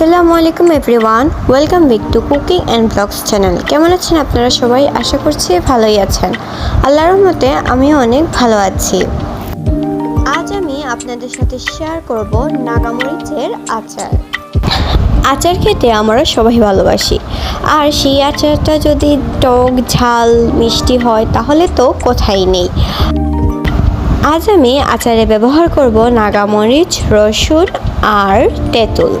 আসসালামু আলাইকুম everyone, welcome back to cooking and vlogs channel. কেমন আছেন আপনারা সবাই? আশা করছি ভালোই আছেন। আল্লাহর রহমতে আমিও অনেক ভালো আছি। আজ আমি আপনাদের সাথে শেয়ার করব নাগামরিচের আচার। আচার খেতে আমরা সবাই ভালোবাসি। আর সেই আচারটা যদি টক, ঝাল, মিষ্টি হয়, তাহলে তো কোথায় নেই? আজ আমি আচারে ব্যবহার করব নাগামরিচ, রসুন আর তেঁতুল।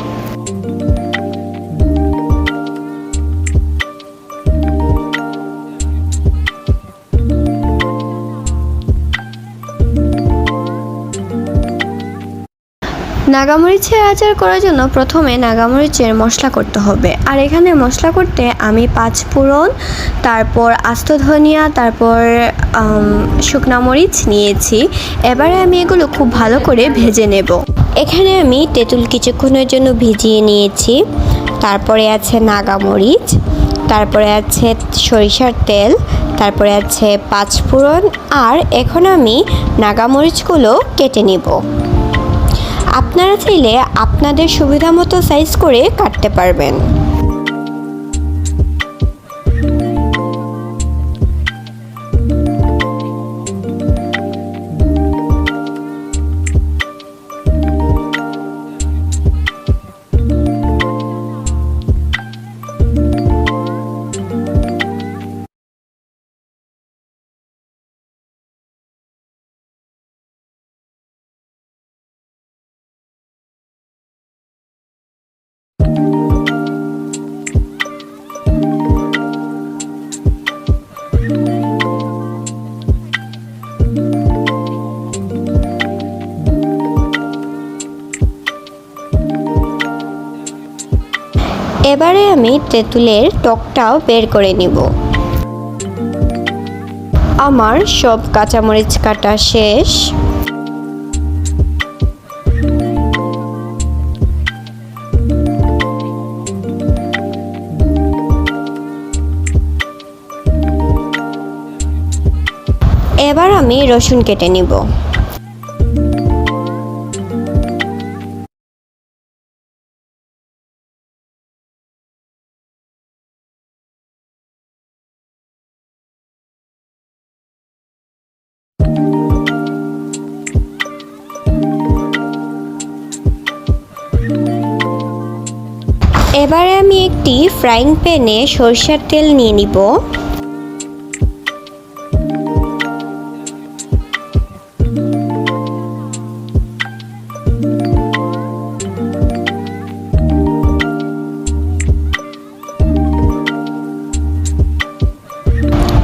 নাগামরিচের আচার করার জন্য প্রথমে নাগামরিচের মশলা করতে হবে। আর এখানে মশলা করতে আমি পাঁচ ফোড়ন, তারপর আস্ত ধনিয়া, তারপর শুকনা মরিচ নিয়েছি। এবারে আমি এগুলো খুব ভালো করে ভেজে নেব। এখানে আমি তেঁতুল কিছুক্ষণের জন্য ভিজিয়ে নিয়েছি। তারপরে আছে নাগামরিচ, তারপরে আছে সরিষার তেল, তারপরে আছে পাঁচ ফোড়ন, আর এখন আমি নাগামরিচগুলো কেটে নেব। আপনারা চাইলে আপনাদের সুবিধা মতো সাইজ করে কাটতে পারবেন। এবারে আমি তেঁতুলের টকটাও বের করে নিব। আমার সব কাঁচামরিচ কাটা শেষ। এবার আমি রসুন কেটে নিব। এবারে আমি একটি ফ্রাইং প্যানে সরষের তেল নিয়ে নিব।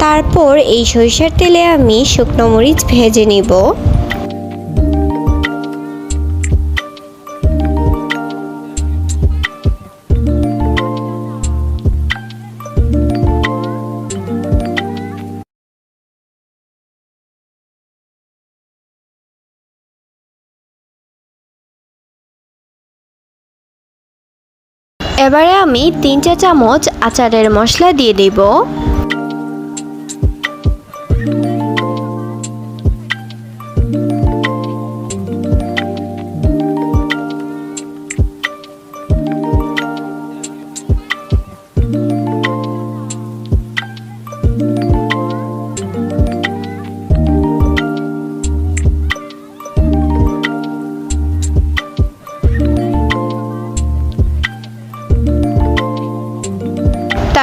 তারপর এই সরিষার তেলে আমি শুকনো মরিচ ভেজে নিব। এবারে আমি তিন চা চামচ আচারের মশলা দিয়ে দেব।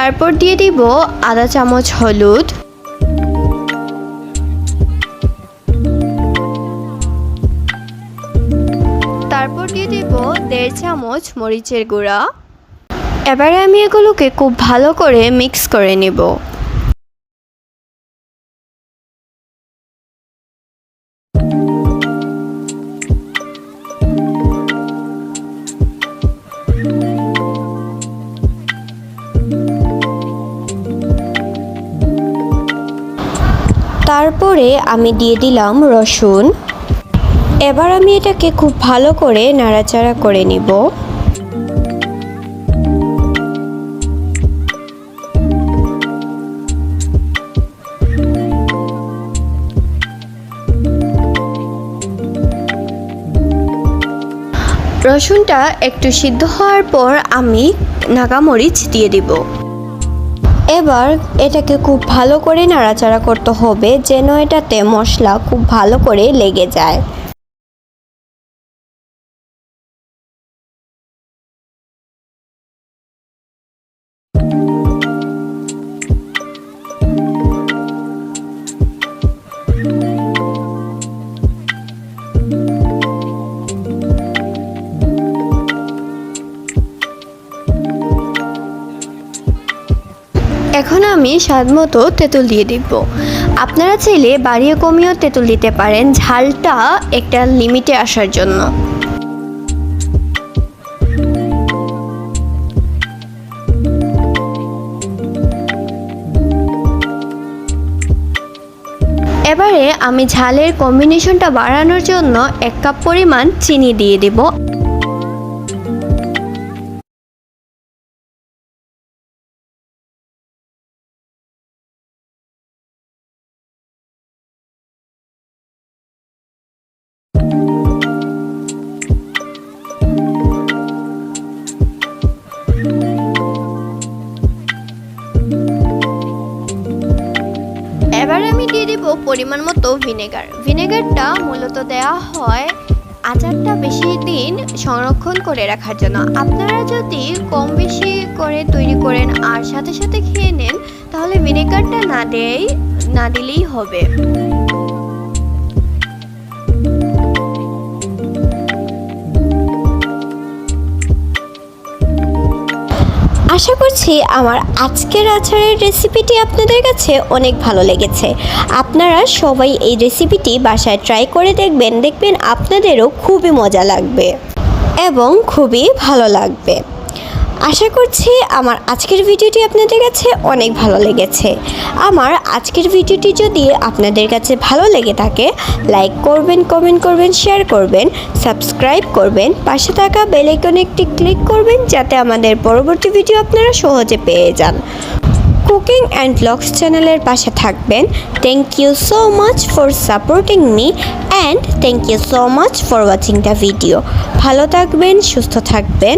তারপর দিয়ে দিব আধা চামচ হলুদ। তারপর দিয়ে দিব দেড় চামচ মরিচের গুঁড়া। এবারে আমি এগুলোকে খুব ভালো করে মিক্স করে নেব। তারপরে আমি দিয়ে দিলাম রসুন। এবার আমি এটাকে খুব ভালো করে নাড়াচাড়া করে নিব। রসুনটা একটু সিদ্ধ হওয়ার পর আমি নাগামরিচ দিয়ে দিব। এবার এটাকে খুব ভালো করে নাড়াচাড়া করতে হবে যেন এটাতে মশলা খুব ভালো করে লেগে যায়। এখন আমি স্বাদ মতো তেঁতুল দিয়ে দিব। আপনারা চাইলে বাড়িয়ে কমিয়েও তেঁতুল দিতে পারেন, ঝালটা একটা লিমিটে আসার জন্য। এবারে আমি ঝালের কম্বিনেশনটা বাড়ানোর জন্য এক কাপ পরিমাণ চিনি দিয়ে দেব। পরিমাণ মতো ভিনেগার। ভিনেগারটা মূলত দেয়া হয় আচারটা বেশি দিন সংরক্ষণ করে রাখার জন্য। আপনারা যদি কম বেশি করে তৈরি করেন আর সাথে সাথে খেয়ে নেন, তাহলে ভিনেগারটা না দেয়, না দিলেই হবে। আশা করছি আমার আজকের আচারের রেসিপিটি আপনাদের কাছে অনেক ভালো লেগেছে। আপনারা সবাই এই রেসিপিটি বাসায় ট্রাই করে দেখবেন দেখবেন আপনাদেরও খুবই মজা লাগবে এবং খুবই ভালো লাগবে। আশা করছি আমার আজকের ভিডিওটি আপনাদের কাছে অনেক ভালো লেগেছে। আমার আজকের ভিডিওটি যদি আপনাদের কাছে ভালো লেগে থাকে লাইক করবেন কমেন্ট করবেন শেয়ার করবেন সাবস্ক্রাইব করবেন, পাশে থাকা বেল আইকনে একটি ক্লিক করবেন, যাতে আমাদের পরবর্তী ভিডিও আপনারা সহজে পেয়ে যান। কুকিং অ্যান্ড ব্লগস চ্যানেলের পাশে থাকবেন। Thank you so much for supporting me and thank you so much for watching the video ভালো থাকবেন, সুস্থ থাকবেন।